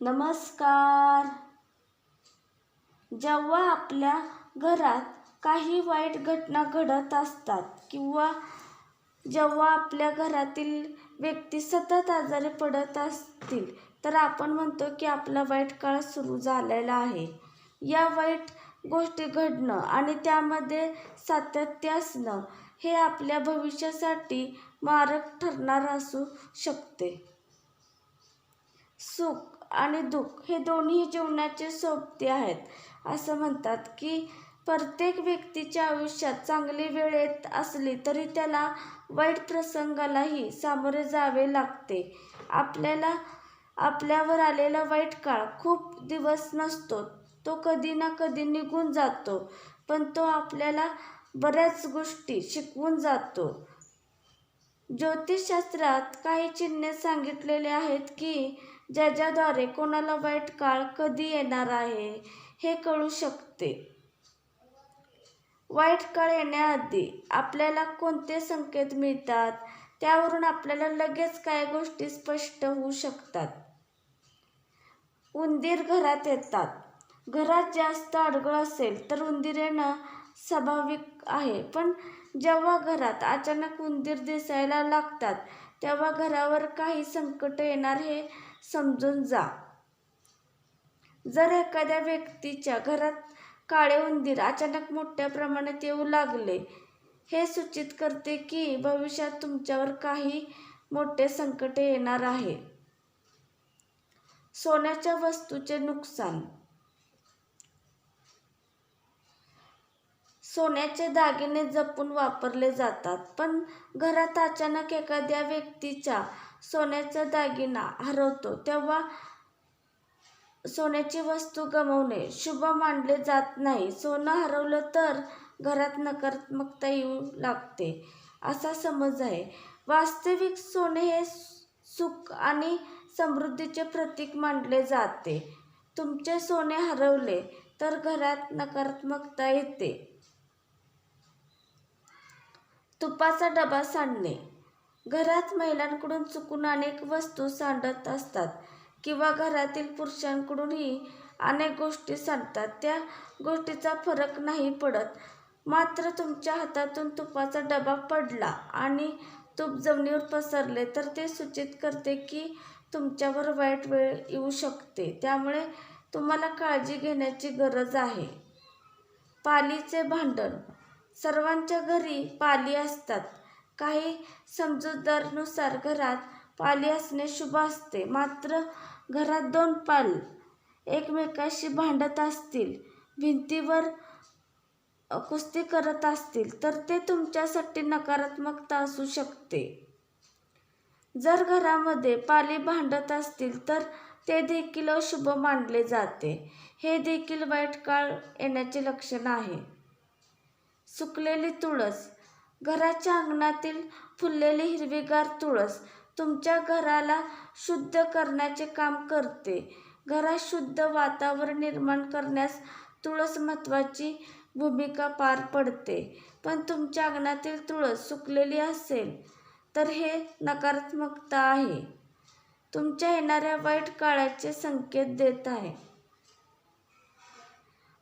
नमस्कार. जेव्हा आपल्या घरात काही वाईट घटना घडत असतात किंवा जेव्हा आपल्या घरातील व्यक्ती सतत आजारी पडत असतील तर आपण म्हणतो की आपला वाईट काळ सुरू झालेला आहे. या वाईट गोष्टी घडणं आणि त्यामध्ये सातत्य असणं हे आपल्या भविष्यासाठी मारक ठरणार असू शकते. सुख आणि दुःख हे दोन्ही जीवनाचे सोबते आहेत. असं म्हणतात की प्रत्येक व्यक्तीच्या आयुष्यात चांगली वेळ येत असली तरी त्याला वाईट प्रसंगालाही सामोरे जावे लागते. आपल्याला आपल्यावर आलेला वाईट काळ खूप दिवस नसतो. तो कधी ना कधी निघून जातो पण तो आपल्याला बऱ्याच गोष्टी शिकवून जातो. ज्योतिषशास्त्रात काही चिन्हे सांगितलेले आहेत की ज्याच्याद्वारे कोणाला वाईट काळ कधी येणार आहे हे कळू शकते. वाईट काळ येण्याआधी आपल्याला कोणते संकेत मिळतात त्यावरून आपल्याला लगेच काय गोष्टी स्पष्ट होऊ शकतात. उंदीर घरात येतात. घरात जास्त अडगळ असेल तर उंदीर येणं स्वाभाविक आहे पण जेव्हा घरात अचानक उंदीर दिसायला लागतात तेव्हा घरावर काही संकट येणार हे समजून जा. जर एखाद्या व्यक्तीच्या घरात काळे उंदीर अचानक मोठ्या प्रमाणात येऊ लागले हे सूचित करते की भविष्यात तुमच्यावर काही मोठे संकट येणार आहे. सोन्याच्या वस्तूचे नुकसान. सोन्याचे दागिने जपून वापरले जातात पण घरात अचानक एखाद्या व्यक्तीच्या सोन्याचा दागिना हरवतो. तेव्हा सोन्याची वस्तू गमावणे शुभ मानले जात नाही. सोनं हरवलं तर घरात नकारात्मकता येऊ लागते असा समज आहे. वास्तविक सोने हे सुख आणि समृद्धीचे प्रतीक मानले जाते. तुमचे सोने हरवले तर घरात नकारात्मकता येते. तुपाचा डबा सांडणे. घरात महिलांकडून चुकून अनेक वस्तू सांडत असतात किंवा घरातील पुरुषांकडूनही अनेक गोष्टी सांडतात. त्या गोष्टीचा फरक नाही पडत. मात्र तुमच्या हातातून तुपाचा डबा पडला आणि तूप जमिनीवर पसरले तर ते सूचित करते की तुमच्यावर वाईट वेळ येऊ शकते. त्यामुळे तुम्हाला काळजी घेण्याची गरज आहे. पालीचे भांडण. सर्वांच्या घरी पाली असतात. काही समजूतदारनुसार घरात पाली असणे शुभ असते. मात्र घरात दोन पाल एकमेकाशी भांडत असतील भिंतीवर कुस्ती करत असतील तर ते तुमच्यासाठी नकारात्मकता असू शकते. जर घरामध्ये पाली भांडत असतील तर ते देखील अशुभ मानले जाते. हे देखील वाईट काळ येण्याचे लक्षण आहे. सुकलेली तुळस घराच्या अंगणातील फुललेली हिरवीगार तुळस तुमच्या घराला शुद्ध करण्याचे काम करते. घरात शुद्ध वातावरण निर्माण करण्यास तुळस महत्त्वाची भूमिका पार पडते. पण तुमच्या अंगणातील तुळस सुकलेली असेल तर हे नकारात्मकता आहे. तुमच्या येणाऱ्या वाईट काळाचे संकेत देत आहे.